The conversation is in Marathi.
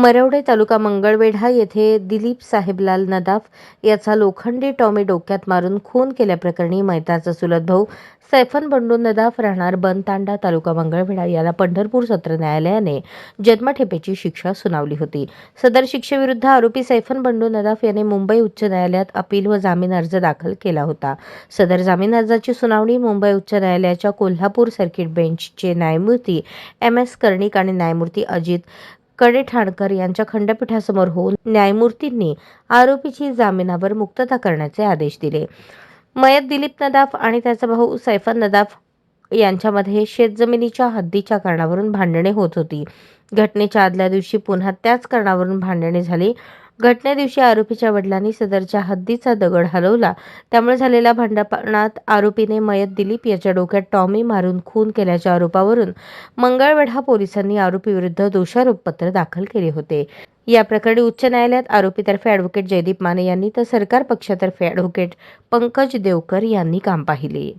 मरवडे तालुका मंगळवेढा येथे दिलीप साहेबलाल नदाफ याचा लोखंडी टॉमी डोक्यात मारून खून केल्याप्रकरणी मैताचा चुलत भाऊ सैफन बंडू नदाफ राहणार बनतांडा तालुका मंगळवेढा. याला पंढरपूर सत्र न्यायालयाने जन्मठेपेची शिक्षा सुनावली होती. सदर शिक्षेविरुद्ध आरोपी सैफन बंडू नदाफ याने मुंबई उच्च न्यायालयात अपील व जामीन अर्ज दाखल केला होता. सदर जामीन अर्जाची सुनावणी मुंबई उच्च न्यायालयाच्या कोल्हापूर सर्किट बेंचचे न्यायमूर्ती एम एस कर्णिक आणि न्यायमूर्ती अजित कडे ठाणकर यांच्या खंडपीठासमोर होऊन न्यायमूर्तींनी आरोपीची जामिनावर मुक्तता करण्याचे आदेश दिले. मयत दिलीप नदाफ आणि त्याचा भाऊ सैफन नदाफ यांच्यामध्ये शेतजमिनीच्या हद्दीच्या कारणावरून भांडणे होत होती. घटनेच्या आदल्या दिवशी पुन्हा त्याच कारणावरून भांडणे झाली. घटनेदिवशी आरोपीच्या वडिलांनी सदरच्या हद्दीचा दगड हलवला. त्यामुळे झालेल्या भांडणात आरोपीने मयत दिलीप याच्या डोक्यात टॉमी मारून खून केल्याच्या आरोपावरून मंगळवेढा पोलिसांनी आरोपीविरुद्ध दोषारोपपत्र दाखल केले होते. या प्रकरणी उच्च न्यायालयात आरोपीतर्फे ॲडव्होकेट जयदीप माने यांनी तर सरकार पक्षातर्फे ॲडव्होकेट पंकज देवकर यांनी काम पाहिले.